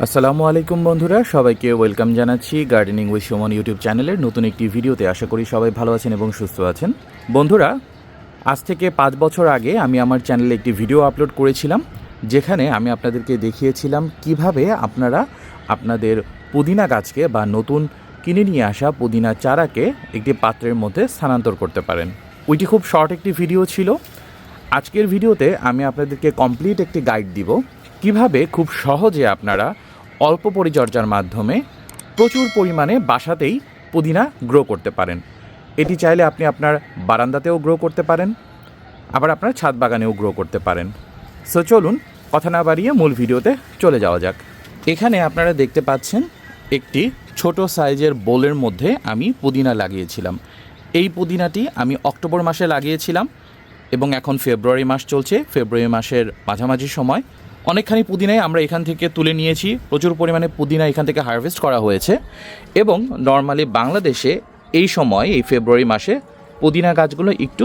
আসসালামু আলাইকুম বন্ধুরা, সবাইকে ওয়েলকাম জানাচ্ছি গার্ডেনিং উইথ সুমন ইউটিউব চ্যানেলের নতুন একটি ভিডিওতে। আশা করি সবাই ভালো আছেন এবং সুস্থ আছেন। বন্ধুরা, আজ থেকে পাঁচ বছর আগে আমি আমার চ্যানেলে একটি ভিডিও আপলোড করেছিলাম, যেখানে আমি আপনাদেরকে দেখিয়েছিলাম কীভাবে আপনারা আপনাদের পুদিনা গাছকে বা নতুন কিনে নিয়ে আসা পুদিনা চারাকে একটি পাত্রের মধ্যে স্থানান্তর করতে পারেন। ওইটি খুব শর্ট একটি ভিডিও ছিল। আজকের ভিডিওতে আমি আপনাদেরকে কমপ্লিট একটি গাইড দিব। কীভাবে খুব সহজে আপনারা অল্প পরিচর্যার মাধ্যমে প্রচুর পরিমাণে বাসাতেই পুদিনা গ্রো করতে পারেন। এটি চাইলে আপনি আপনার বারান্দাতেও গ্রো করতে পারেন, আবার আপনার ছাদ বাগানেও গ্রো করতে পারেন। সো চলুন কথা না বাড়িয়ে মূল ভিডিওতে চলে যাওয়া যাক। এখানে আপনারা দেখতে পাচ্ছেন একটি ছোট সাইজের বোলের মধ্যে আমি পুদিনা লাগিয়েছিলাম। এই পুদিনাটি আমি অক্টোবর মাসে লাগিয়েছিলাম এবং এখন ফেব্রুয়ারি মাস চলছে। ফেব্রুয়ারি মাসের মাঝামাঝি সময়। অনেকখানি পুদিনাই আমরা এখান থেকে তুলে নিয়েছি। প্রচুর পরিমাণে পুদিনা এখান থেকে হারভেস্ট করা হয়েছে। এবং নর্মালি বাংলাদেশে এই সময়, এই ফেব্রুয়ারি মাসে পুদিনা গাছগুলো একটু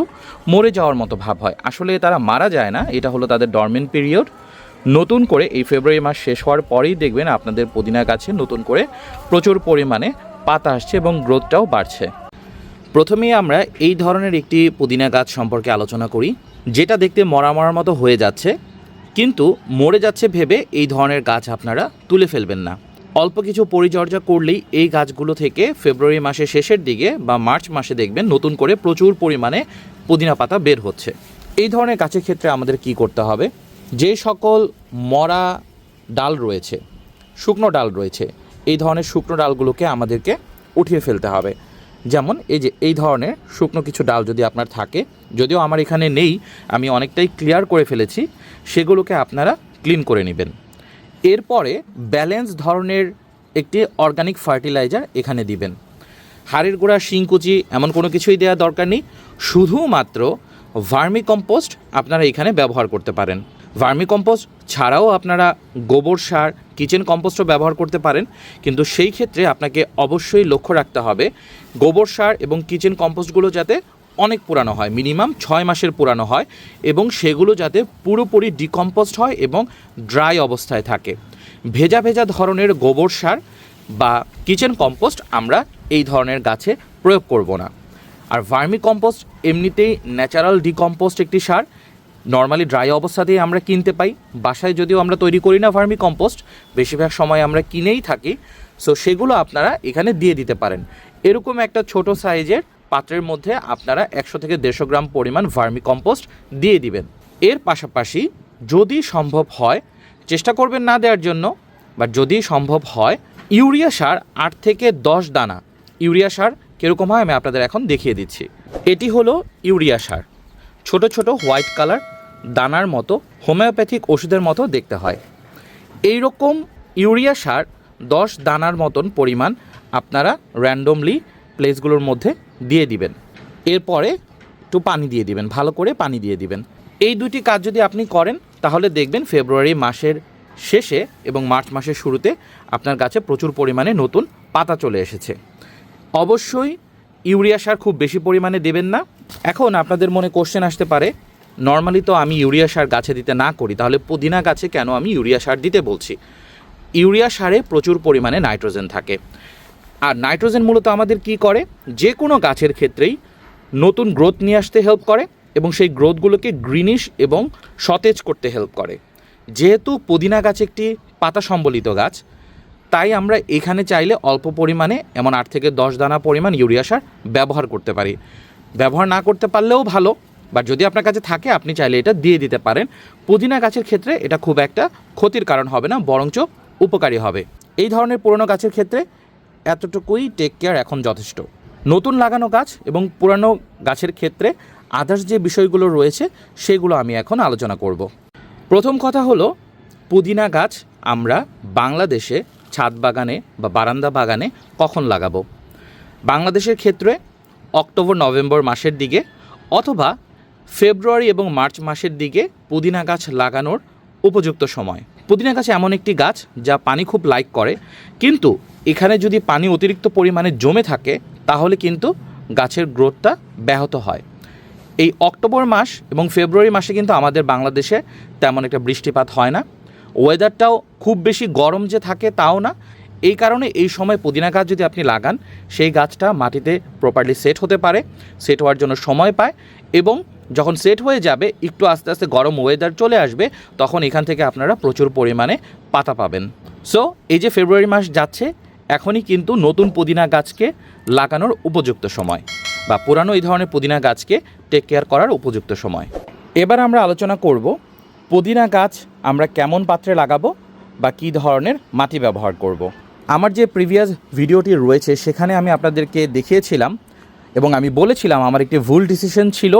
মরে যাওয়ার মতো ভাব হয়। আসলে তারা মারা যায় না, এটা হলো তাদের ডরমেন্ট পিরিয়ড নতুন করে এই ফেব্রুয়ারি মাস শেষ হওয়ার পরেই দেখবেন আপনাদের পুদিনা গাছে নতুন করে প্রচুর পরিমাণে পাতা আসছে এবং গ্রোথটাও বাড়ছে। প্রথমেই আমরা এই ধরনের একটি পুদিনা গাছ সম্পর্কে আলোচনা করি, যেটা দেখতে মরা মরার মতো হয়ে যাচ্ছে। কিন্তু মরে যাচ্ছে ভেবে এই ধরনের গাছ আপনারা তুলে ফেলবেন না। অল্প কিছু পরিচর্যা করলেই এই গাছগুলো থেকে ফেব্রুয়ারি মাসের শেষের দিকে বা মার্চ মাসে দেখবেন নতুন করে প্রচুর পরিমাণে পুদিনা পাতা বের হচ্ছে। এই ধরনের গাছের ক্ষেত্রে আমাদের কি করতে হবে? যে সকল মরা ডাল রয়েছে, শুকনো ডাল রয়েছে, এই ধরনের শুকনো ডালগুলোকে আমাদেরকে উঠিয়ে ফেলতে হবে। যেমন এই যে, এই ধরনের শুকনো কিছু ডাল যদি আপনার থাকে, যদিও আমার এখানে নেই, আমি অনেকটাই ক্লিয়ার করে ফেলেছি, সেগুলোকে আপনারা ক্লিন করে নেবেন। এরপরে ব্যালেন্স ধরনের একটি অর্গানিক ফার্টিলাইজার এখানে দিবেন। হাড়ের গোড়া শিংকুচি এমন কোনো কিছুই দেওয়ার দরকার নেই। শুধুমাত্র ভার্মি কম্পোস্ট আপনারা এখানে ব্যবহার করতে পারেন। ভার্মি কম্পোস্ট ছাড়াও আপনারা গোবর সার, কিচেন কম্পোস্টও ব্যবহার করতে পারেন। কিন্তু সেই ক্ষেত্রে আপনাকে অবশ্যই লক্ষ্য রাখতে হবে, গোবর সার এবং কিচেন কম্পোস্টগুলো যাতে অনেক পুরানো হয়, মিনিমাম ছয় মাসের পুরানো হয় এবং সেগুলো যাতে পুরোপুরি ডিকম্পোস্ট হয় এবং ড্রাই অবস্থায় থাকে। ভেজা ভেজা ধরনের গোবর সার বা কিচেন কম্পোস্ট আমরা এই ধরনের গাছে প্রয়োগ করব না। আর ভার্মি কম্পোস্ট এমনিতেই ন্যাচারাল ডিকম্পোস্ট একটি সার নর্মালি ড্রাই অবস্থাতেই আমরা কিনতে পাই। বাসায় যদিও আমরা তৈরি করি না ভার্মি কম্পোস্ট, বেশিরভাগ সময় আমরা কিনেই থাকি। সো সেগুলো আপনারা এখানে দিয়ে দিতে পারেন। এরকম একটা ছোট সাইজের পাত্রের মধ্যে আপনারা একশো থেকে দেড়শো গ্রাম পরিমাণ ভার্মি কম্পোস্ট দিয়ে দিবেন। এর পাশাপাশি যদি সম্ভব হয়, চেষ্টা করবেন না দেওয়ার জন্য বা যদি সম্ভব হয়, ইউরিয়া সার আট থেকে দশ দানা। ইউরিয়া সার কীরকম হয় আমি আপনাদের এখন দেখিয়ে দিচ্ছি। এটি হলো ইউরিয়া সার। ছোট ছোট হোয়াইট কালার দানার মতো, হোমিওপ্যাথিক ওষুধের মতো দেখতে হয়। এই রকম ইউরিয়া সার দশ দানার মতন পরিমাণ আপনারা র্যান্ডমলি প্লেসগুলোর মধ্যে দিয়ে দিবেন। এরপরে একটু পানি দিয়ে দিবেন, ভালো করে পানি দিয়ে দিবেন। এই দুটি কাজ যদি আপনি করেন, তাহলে দেখবেন ফেব্রুয়ারি মাসের শেষে এবং মার্চ মাসের শুরুতে আপনার গাছে প্রচুর পরিমাণে নতুন পাতা চলে এসেছে। অবশ্যই ইউরিয়া সার খুব বেশি পরিমাণে দেবেন না। এখন আপনাদের মনে কোশ্চেন আসতে পারে নর্মালি তো আমি ইউরিয়া সার গাছে দিতে না করি, তাহলে পুদিনা গাছে কেন আমি ইউরিয়া সার দিতে বলছি? ইউরিয়া সারে প্রচুর পরিমাণে নাইট্রোজেন থাকে। আর নাইট্রোজেন মূলত আমাদের কি করে? যে কোনো গাছের ক্ষেত্রেই নতুন গ্রোথ নিয়ে আসতে হেল্প করে এবং সেই গ্রোথগুলোকে গ্রিনিশ এবং সতেজ করতে হেল্প করে। যেহেতু পুদিনা গাছ একটি পাতা সম্বলিত গাছ, তাই আমরা এখানে চাইলে অল্প পরিমাণে, এমন আট থেকে দশ দানা পরিমাণ ইউরিয়া সার ব্যবহার করতে পারি। ব্যবহার না করতে পারলেও ভালো বা যদি আপনার কাছে থাকে, আপনি চাইলে এটা দিয়ে দিতে পারেন। পুদিনা গাছের ক্ষেত্রে এটা খুব একটা ক্ষতির কারণ হবে না, বরঞ্চ উপকারী হবে। এই ধরনের পুরনো গাছের ক্ষেত্রে এতটুকুই টেক কেয়ার এখন যথেষ্ট। নতুন লাগানো গাছ এবং পুরানো গাছের ক্ষেত্রে আদার্স যে বিষয়গুলো রয়েছে, সেগুলো আমি এখন আলোচনা করব। প্রথম কথা হলো, পুদিনা গাছ আমরা বাংলাদেশে ছাদ বাগানে বা বারান্দা বাগানে কখন লাগাবো? বাংলাদেশের ক্ষেত্রে অক্টোবর, নভেম্বর মাসের দিকে অথবা ফেব্রুয়ারি এবং মার্চ মাসের দিকে পুদিনা গাছ লাগানোর উপযুক্ত সময়। পুদিনা গাছ এমন একটি গাছ যা পানি খুব লাইক করে। কিন্তু এখানে যদি পানি অতিরিক্ত পরিমাণে জমে থাকে, তাহলে কিন্তু গাছের গ্রোথটা ব্যাহত হয়। এই অক্টোবর মাস এবং ফেব্রুয়ারি মাসে কিন্তু আমাদের বাংলাদেশে তেমন একটা বৃষ্টিপাত হয় না। ওয়েদারটাও খুব বেশি গরম যে থাকে তাও না। এই কারণে এই সময় পুদিনা গাছ যদি আপনি লাগান, সেই গাছটা মাটিতে প্রপারলি সেট হতে পারে সেট হওয়ার জন্য সময় পায়। এবং যখন সেট হয়ে যাবে, একটু আস্তে আস্তে গরম ওয়েদার চলে আসবে, তখন এখান থেকে আপনারা প্রচুর পরিমাণে পাতা পাবেন সো এই যে ফেব্রুয়ারি মাস যাচ্ছে, এখনই কিন্তু নতুন পুদিনা গাছকে লাগানোর উপযুক্ত সময় বা পুরানো এই ধরনের পুদিনা গাছকে টেক কেয়ার করার উপযুক্ত সময় এবার আমরা আলোচনা করব পুদিনা গাছ আমরা কেমন পাত্রে লাগাবো বা কী ধরনের মাটি ব্যবহার করব। আমার যে প্রিভিয়াস ভিডিওটি রয়েছে, সেখানে আমি আপনাদেরকে দেখিয়েছিলাম এবং আমি বলেছিলাম, আমার একটি ভুল ডিসিশন ছিল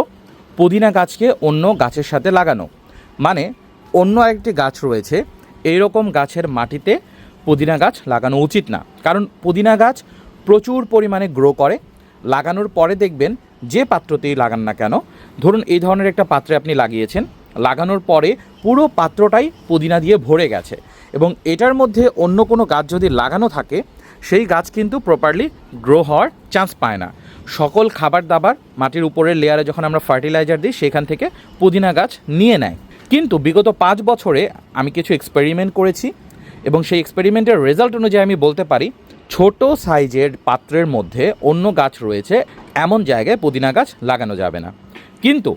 পুদিনা গাছকে অন্য গাছের সাথে লাগানো। মানে অন্য একটি গাছ রয়েছে, এইরকম গাছের মাটিতে পুদিনা গাছ লাগানো উচিত না। কারণ পুদিনা গাছ প্রচুর পরিমাণে গ্রো করে। লাগানোর পরে দেখবেন যে পাত্রতেই লাগান না কেন, ধরুন এই ধরনের একটা পাত্রে আপনি লাগিয়েছেন, লাগানোর পরে পুরো পাত্রটাই পুদিনা দিয়ে ভরে গেছে। এবং এটার মধ্যে অন্য কোনো গাছ যদি লাগানো থাকে সেই গাছ কিন্তু প্রপারলি গ্রো হওয়ার চান্স পায় না। সকল খাবার দাবার মাটির উপরের লেয়ারে যখন আমরা ফার্টিলাইজার দিই, সেখান থেকে পুদিনা গাছ নিয়ে নেয়। কিন্তু বিগত পাঁচ বছরে আমি কিছু এক্সপেরিমেন্ট করেছি এবং সেই এক্সপেরিমেন্টের রেজাল্ট অনুযায়ী আমি বলতে পারি, ছোট সাইজের পাত্রের মধ্যে অন্য গাছ রয়েছে, এমন জায়গায় পুদিনা গাছ লাগানো যাবে না। কিন্তু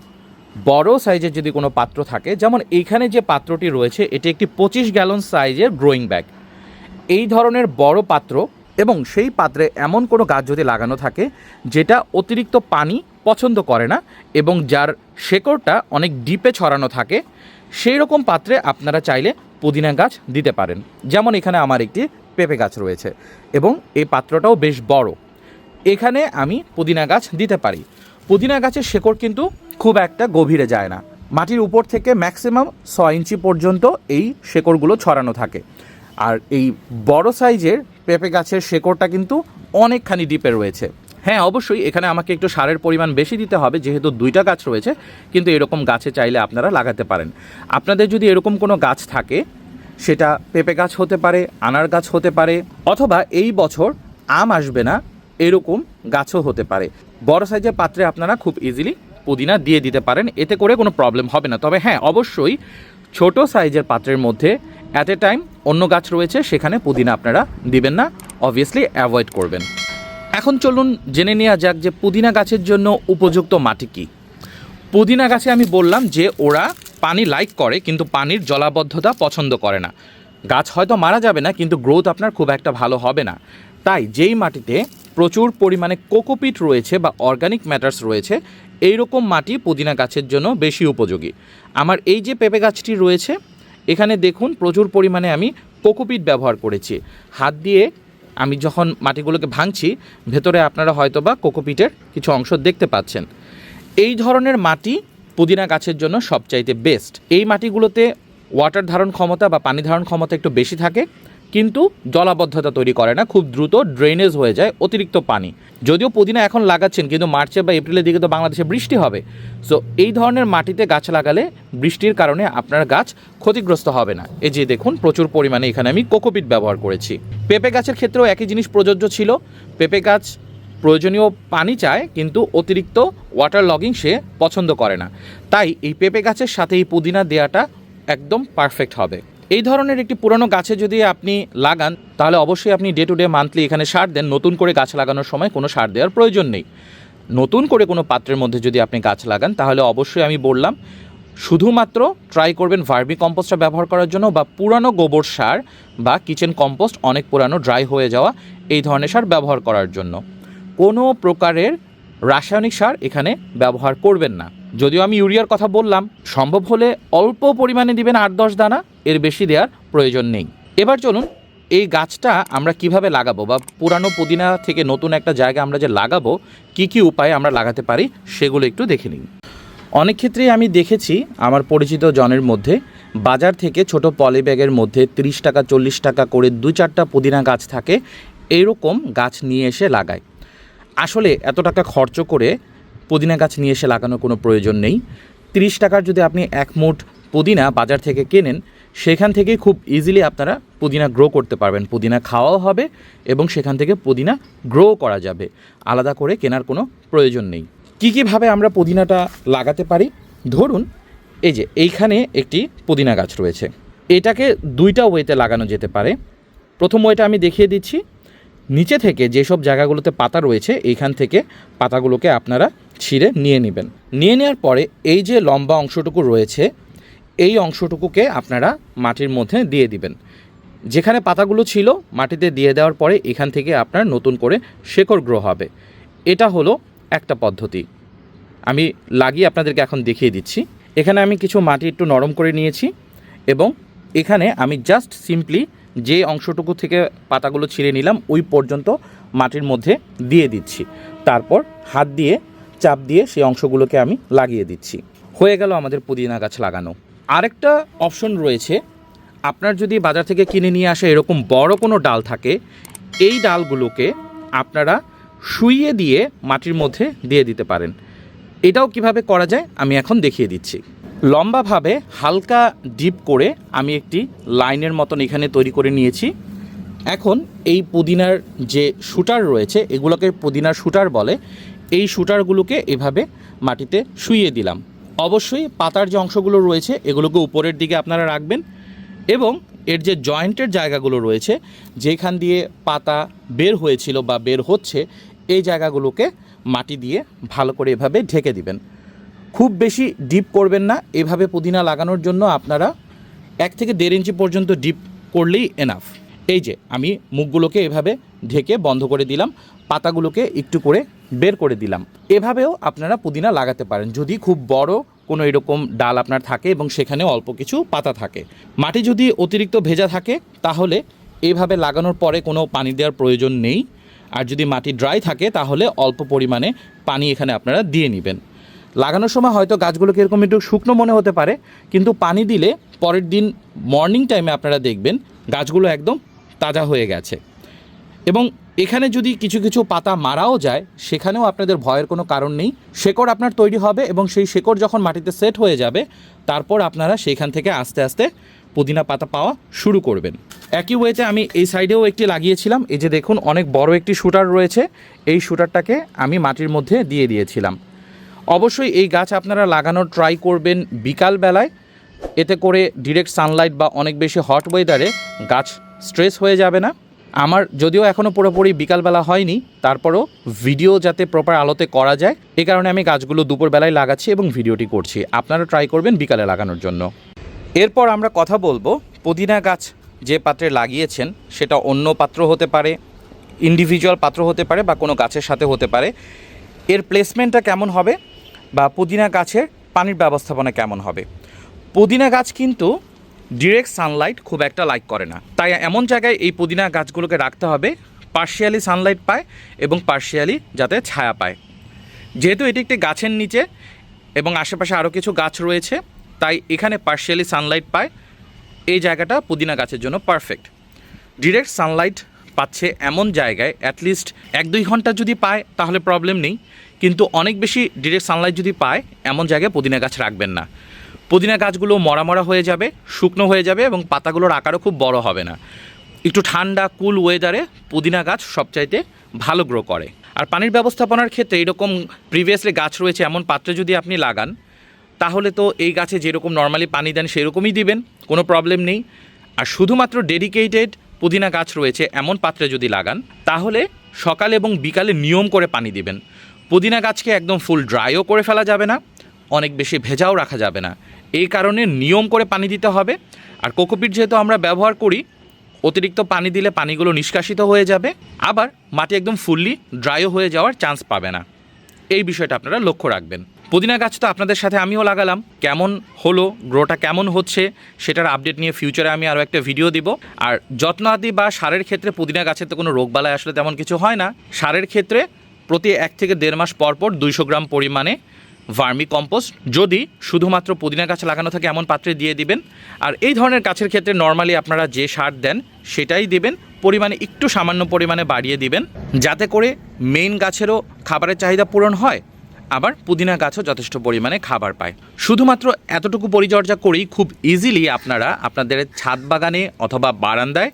বড় সাইজের যদি কোনো পাত্র থাকে, যেমন এইখানে যে পাত্রটি রয়েছে, এটি একটি পঁচিশ গ্যালন সাইজের গ্রোয়িং ব্যাগ এই ধরনের বড় পাত্র এবং সেই পাত্রে এমন কোনো গাছ যদি লাগানো থাকে, যেটা অতিরিক্ত পানি পছন্দ করে না এবং যার শেকড়টা অনেক ডিপে ছড়ানো থাকে, সেই রকম পাত্রে আপনারা চাইলে পুদিনা গাছ দিতে পারেন। যেমন এখানে আমার একটি পেঁপে গাছ রয়েছে এবং এই পাত্রটাও বেশ বড়। এখানে আমি পুদিনা গাছ দিতে পারি। পুদিনা গাছের শেকড় কিন্তু খুব একটা গভীরে যায় না। মাটির উপর থেকে ম্যাক্সিমাম ছ ইঞ্চি পর্যন্ত এই শেকড়গুলো ছড়ানো থাকে। আর এই বড় সাইজের পেঁপে গাছের শেকড়টা কিন্তু অনেকখানি ডিপে রয়েছে। হ্যাঁ অবশ্যই এখানে আমাকে একটু সারের পরিমাণ বেশি দিতে হবে, যেহেতু দুইটা গাছ রয়েছে, কিন্তু এরকম গাছে চাইলে আপনারা লাগাতে পারেন। আপনাদের যদি এরকম কোনো গাছ থাকে, সেটা পেঁপে গাছ হতে পারে, আনার গাছ হতে পারে, অথবা এই বছর আম আসবে না, এরকম গাছও হতে পারে। বড় সাইজের পাত্রে আপনারা খুব ইজিলি পুদিনা দিয়ে দিতে পারেন, এতে করে কোনো প্রবলেম হবে না। তবে হ্যাঁ অবশ্যই ছোট সাইজের পাত্রের মধ্যে অ্যাট এ টাইম অন্য গাছ রয়েছে, সেখানে পুদিনা আপনারা দিবেন না অবভিয়াসলি অ্যাভয়েড করবেন। এখন চলুন জেনে নেওয়া যাক যে পুদিনা গাছের জন্য উপযুক্ত মাটি কী। পুদিনা গাছে আমি বললাম যে ওরা পানি লাইক করে, কিন্তু পানির জলাবদ্ধতা পছন্দ করে না। গাছ হয়তো মারা যাবে না, কিন্তু গ্রোথ আপনার খুব একটা ভালো হবে না। তাই যেই মাটিতে প্রচুর পরিমাণে কোকোপিট রয়েছে বা অর্গানিক ম্যাটার্স রয়েছে এই রকম মাটি পুদিনা গাছের জন্য বেশি উপযোগী। আমার এই যে পেঁপে গাছটি রয়েছে এখানে দেখুন প্রচুর পরিমাণে আমি কোকোপিট ব্যবহার করেছি। হাত দিয়ে আমি যখন মাটিগুলোকে ভাঙছি, ভেতরে আপনারা হয়তোবা কোকোপিটের কিছু অংশ দেখতে পাচ্ছেন। এই ধরনের মাটি পুদিনা গাছের জন্য সবচাইতে বেস্ট এই মাটিগুলোতে ওয়াটার ধারণ ক্ষমতা বা পানি ধারণ ক্ষমতা একটু বেশি থাকে। কিন্তু জলাবদ্ধতা তৈরি করে না, খুব দ্রুত ড্রেনেজ হয়ে যায় অতিরিক্ত পানি। যদিও পুদিনা এখন লাগাচ্ছেন, কিন্তু মার্চে বা এপ্রিলের দিকে তো বাংলাদেশে বৃষ্টি হবে। সো এই ধরনের মাটিতে গাছ লাগালে বৃষ্টির কারণে আপনার গাছ ক্ষতিগ্রস্ত হবে না। এই যে দেখুন, প্রচুর পরিমাণে এখানে আমি কোকোপিট ব্যবহার করেছি। পেঁপে গাছের ক্ষেত্রেও একই জিনিস প্রযোজ্য ছিল। পেঁপে গাছ প্রয়োজনীয় পানি চায়, কিন্তু অতিরিক্ত ওয়াটার লগিং সে পছন্দ করে না। তাই এই পেঁপে গাছের সাথে এই পুদিনা দেওয়াটা একদম পারফেক্ট হবে। এই ধরনের একটি পুরনো গাছে যদি আপনি লাগান, তাহলে অবশ্যই আপনি ডে টু ডে মান্থলি এখানে সার দেন। নতুন করে গাছ লাগানোর সময় কোনো সার দেওয়ার প্রয়োজন নেই। নতুন করে কোনো পাত্রের মধ্যে যদি আপনি গাছ লাগান, তাহলে অবশ্যই আমি বললাম, শুধুমাত্র ট্রাই করবেন ভার্মি কম্পোস্টটা ব্যবহার করার জন্য বা পুরানো গোবর সার বা কিচেন কম্পোস্ট অনেক পুরানো ড্রাই হয়ে যাওয়া এই ধরনের সার ব্যবহার করার জন্য। কোনো প্রকারের রাসায়নিক সার এখানে ব্যবহার করবেন না। যদিও আমি ইউরিয়ার কথা বললাম, সম্ভব হলে অল্প পরিমাণে দিবেন আট দশ দানা। এর বেশি দেওয়ার প্রয়োজন নেই। এবার চলুন, এই গাছটা আমরা কীভাবে লাগাবো বা পুরানো পুদিনা থেকে নতুন একটা জায়গা আমরা যে লাগাবো, কি কি উপায়ে আমরা লাগাতে পারি সেগুলো একটু দেখে নিন অনেক ক্ষেত্রেই আমি দেখেছি আমার পরিচিত জনের মধ্যে বাজার থেকে ছোট পলি ব্যাগের মধ্যে তিরিশ টাকা, চল্লিশ টাকা করে দু চারটা পুদিনা গাছ থাকে এইরকম গাছ নিয়ে এসে লাগায়। আসলে এত টাকা খরচ করে পুদিনা গাছ নিয়ে এসে লাগানোর কোনো প্রয়োজন নেই। তিরিশ টাকার যদি আপনি এক মুঠ পুদিনা বাজার থেকে কেনেন সেখান থেকেই খুব ইজিলি আপনারা পুদিনা গ্রো করতে পারবেন। পুদিনা খাওয়াও হবে এবং সেখান থেকে পুদিনা গ্রো করা যাবে। আলাদা করে কেনার কোনো প্রয়োজন নেই। কী কীভাবে আমরা পুদিনাটা লাগাতে পারি? ধরুন, এই যে এইখানে একটি পুদিনা গাছ রয়েছে। এটাকে দুইটা ওয়েতে লাগানো যেতে পারে। প্রথম ওয়েটা আমি দেখিয়ে দিচ্ছি। নিচে থেকে যেসব জায়গাগুলোতে পাতা রয়েছে, এইখান থেকে পাতাগুলোকে আপনারা ছিঁড়ে নিয়ে নেবেন। নিয়ে নেওয়ার পরে এই যে লম্বা অংশটুকু রয়েছে এই অংশটুকুকে আপনারা মাটির মধ্যে দিয়ে দিবেন। যেখানে পাতাগুলো ছিল, মাটিতে দিয়ে দেওয়ার পরে এখান থেকে আপনার নতুন করে শেকড় গ্রো হবে। এটা হলো একটা পদ্ধতি। আমি লাগিয়ে আপনাদেরকে এখন দেখিয়ে দিচ্ছি। এখানে আমি কিছু মাটি একটু নরম করে নিয়েছি এবং এখানে আমি জাস্ট সিম্পলি যে অংশটুকু থেকে পাতাগুলো ছিঁড়ে নিলাম, ওই পর্যন্ত মাটির মধ্যে দিয়ে দিচ্ছি। তারপর হাত দিয়ে, চাপ দিয়ে সেই অংশগুলোকে আমি লাগিয়ে দিচ্ছি। হয়ে গেল আমাদের পুদিনা গাছ লাগানো। আরেকটা অপশন রয়েছে। আপনার যদি বাজার থেকে কিনে নিয়ে আসা এরকম বড় কোনো ডাল থাকে, এই ডালগুলোকে আপনারা শুইয়ে দিয়ে মাটির মধ্যে দিয়ে দিতে পারেন। এটাও কীভাবে করা যায়, আমি এখন দেখিয়ে দিচ্ছি। লম্বাভাবে হালকা ডিপ করে আমি একটি লাইনের মতন এখানে তৈরি করে নিয়েছি। এখন এই পুদিনার যে শুটার রয়েছে, এগুলোকে পুদিনার শুটার বলে, এই শুটারগুলোকে এভাবে মাটিতে শুইয়ে দিলাম। অবশ্যই পাতার যে অংশগুলো রয়েছে, এগুলোকে উপরের দিকে আপনারা রাখবেন এবং এর যে জয়েন্টের জায়গাগুলো রয়েছে, যেখান দিয়ে পাতা বের হয়েছিল বা বের হচ্ছে, এই জায়গাগুলোকে মাটি দিয়ে ভালো করে এভাবে ঢেকে দিবেন। খুব বেশি ডিপ করবেন না, এভাবে পুদিনা লাগানোর জন্য আপনারা এক থেকে দেড় ইঞ্চি পর্যন্ত ডিপ করলেই এনাফ এই যে, আমি মুখগুলোকে এভাবে ঢেকে বন্ধ করে দিলাম, পাতাগুলোকে একটু করে বের করে দিলাম। এভাবেও আপনারা পুদিনা লাগাতে পারেন। যদি খুব বড় কোনো এরকম ডাল আপনার থাকে এবং সেখানে অল্প কিছু পাতা থাকে। মাটি যদি অতিরিক্ত ভেজা থাকে, তাহলে এইভাবে লাগানোর পরে কোনো পানি দেওয়ার প্রয়োজন নেই। আর যদি মাটি ড্রাই থাকে, তাহলে অল্প পরিমাণে পানি এখানে আপনারা দিয়ে নেবেন। লাগানোর সময় হয়তো গাছগুলোকে এরকম একটু শুকনো মনে হতে পারে, কিন্তু পানি দিলে পরের দিন মর্নিং টাইমে আপনারা দেখবেন গাছগুলো একদম তাজা হয়ে গেছে। এবং এখানে যদি কিছু কিছু পাতা মারাও যায়, সেখানেও আপনাদের ভয়ের কোনো কারণ নেই। শেকড় আপনার তৈরি হবে এবং সেই শেকড় যখন মাটিতে সেট হয়ে যাবে, তারপর আপনারা সেইখান থেকে আস্তে আস্তে পুদিনা পাতা পাওয়া শুরু করবেন। একই ওয়েতে আমি এই সাইডেও একটি লাগিয়েছিলাম। এই যে দেখুন, অনেক বড় একটি শুটার রয়েছে। এই শুটারটাকে আমি মাটির মধ্যে দিয়ে দিয়েছিলাম। অবশ্যই এই গাছ আপনারা লাগানোর ট্রাই করবেন বিকাল বেলায় এতে করে ডিরেক্ট সানলাইট বা অনেক বেশি হট ওয়েদারে গাছ স্ট্রেস হয়ে যাবে না। আমার যদিও এখনও পুরোপুরি বিকালবেলা হয়নি, তারপরও ভিডিও যাতে প্রপার আলোতে করা যায়, এ কারণে আমি গাছগুলো দুপুরবেলায় লাগাচ্ছি এবং ভিডিওটি করছি। আপনারা ট্রাই করবেন বিকালে লাগানোর জন্য। এরপর আমরা কথা বলব পুদিনা গাছ যে পাত্রে লাগিয়েছেন, সেটা অন্য পাত্র হতে পারে ইন্ডিভিজুয়াল পাত্র হতে পারে বা কোনো গাছের সাথে হতে পারে। এর প্লেসমেন্টটা কেমন হবে বা পুদিনা গাছের পানির ব্যবস্থাপনা কেমন হবে? পুদিনা গাছ কিন্তু ডিরেক্ট সানলাইট খুব একটা লাইক করে না। তাই এমন জায়গায় এই পুদিনা গাছগুলোকে রাখতে হবে পার্শিয়ালি সানলাইট পায় এবং পার্শিয়ালি যাতে ছায়া পায়। যেহেতু এটি একটি গাছের নিচে এবং আশেপাশে আরও কিছু গাছ রয়েছে, তাই এখানে পার্শিয়ালি সানলাইট পায়। এই জায়গাটা পুদিনা গাছের জন্য পারফেক্ট ডিরেক্ট সানলাইট পাচ্ছে এমন জায়গায় অ্যাটলিস্ট এক দুই ঘণ্টা যদি পায়, তাহলে প্রবলেম নেই। কিন্তু অনেক বেশি ডিরেক্ট সানলাইট যদি পায়, এমন জায়গায় পুদিনা গাছ রাখবেন না। পুদিনা গাছগুলো মরা মরা হয়ে যাবে, শুকনো হয়ে যাবে এবং পাতাগুলোর আকারও খুব বড় হবে না। একটু ঠান্ডা, কুল ওয়েদারে পুদিনা গাছ সবচাইতে ভালো গ্রো করে। আর পানির ব্যবস্থাপনার ক্ষেত্রে এরকম প্রিভিয়াসলি গাছ রয়েছে, এমন পাত্রে যদি আপনি লাগান, তাহলে তো এই গাছে যেরকম নর্মালি পানি দেন, সেরকমই দিবেন, কোনো প্রবলেম নেই। আর শুধুমাত্র ডেডিকেটেড পুদিনা গাছ রয়েছে, এমন পাত্রে যদি লাগান, তাহলে সকাল এবং বিকালে নিয়ম করে পানি দিবেন। পুদিনা গাছকে একদম ফুল ড্রাইও করে ফেলা যাবে না, অনেক বেশি ভেজাও রাখা যাবে না। এই কারণে নিয়ম করে পানি দিতে হবে। আর কোকোপিট যেহেতু আমরা ব্যবহার করি, অতিরিক্ত পানি দিলে পানিগুলো নিষ্কাশিত হয়ে যাবে। আবার মাটি একদম ফুললি ড্রাইও হয়ে যাওয়ার চান্স পাবে না। এই বিষয়টা আপনারা লক্ষ্য রাখবেন। পুদিনা গাছ তো আপনাদের সাথে আমিও লাগালাম। কেমন হলো, গ্রোটা কেমন হচ্ছে, সেটার আপডেট নিয়ে ফিউচারে আমি আরও একটা ভিডিও দিব। আর যত্ন আদি বা সারের ক্ষেত্রে পুদিনা গাছের তো কোনো রোগবালাই আসলে তেমন কিছু হয় না। সারের ক্ষেত্রে প্রতি এক থেকে দেড় মাস পর পর দুইশো গ্রাম পরিমাণে ভার্মি কম্পোস্ট, যদি শুধুমাত্র পুদিনা গাছ লাগানো থাকে এমন পাত্রে দিয়ে দিবেন। আর এই ধরনের গাছের ক্ষেত্রে নর্মালি আপনারা যে সার দেন, সেটাই দিবেন। পরিমাণে একটু সামান্য পরিমাণে বাড়িয়ে দিবেন। যাতে করে মেইন গাছেরও খাবারের চাহিদা পূরণ হয়, আবার পুদিনা গাছও যথেষ্ট পরিমাণে খাবার পায়। শুধুমাত্র এতটুকু পরিচর্যা করেই খুব ইজিলি আপনারা আপনাদের ছাদ বাগানে অথবা বারান্দায়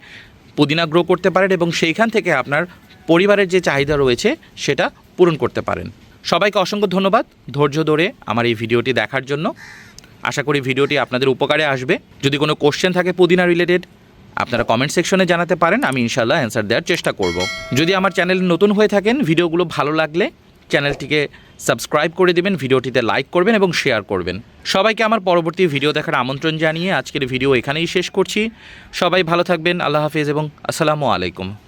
পুদিনা গ্রো করতে পারেন এবং সেইখান থেকে আপনার পরিবারের যে চাহিদা রয়েছে, সেটা পূরণ করতে পারেন। সবাইকে অসংখ্য ধন্যবাদ ধৈর্য ধরে আমার এই ভিডিওটি দেখার জন্য। আশা করি ভিডিওটি আপনাদের উপকারে আসবে। যদি কোনো কোশ্চেন থাকে পুদিনা রিলেটেড আপনারা কমেন্ট সেকশনে জানাতে পারেন, আমি ইনশাল্লাহ অ্যান্সার দেওয়ার চেষ্টা করব। যদি আমার চ্যানেল নতুন হয়ে থাকেন, ভিডিওগুলো ভালো লাগলে চ্যানেলটিকে সাবস্ক্রাইব করে দেবেন, ভিডিওটিতে লাইক করবেন এবং শেয়ার করবেন। সবাইকে আমার পরবর্তী ভিডিও দেখার আমন্ত্রণ জানিয়ে আজকের ভিডিও এখানেই শেষ করছি। সবাই ভালো থাকবেন, আল্লাহ হাফিজ এবং আসসালামু আলাইকুম।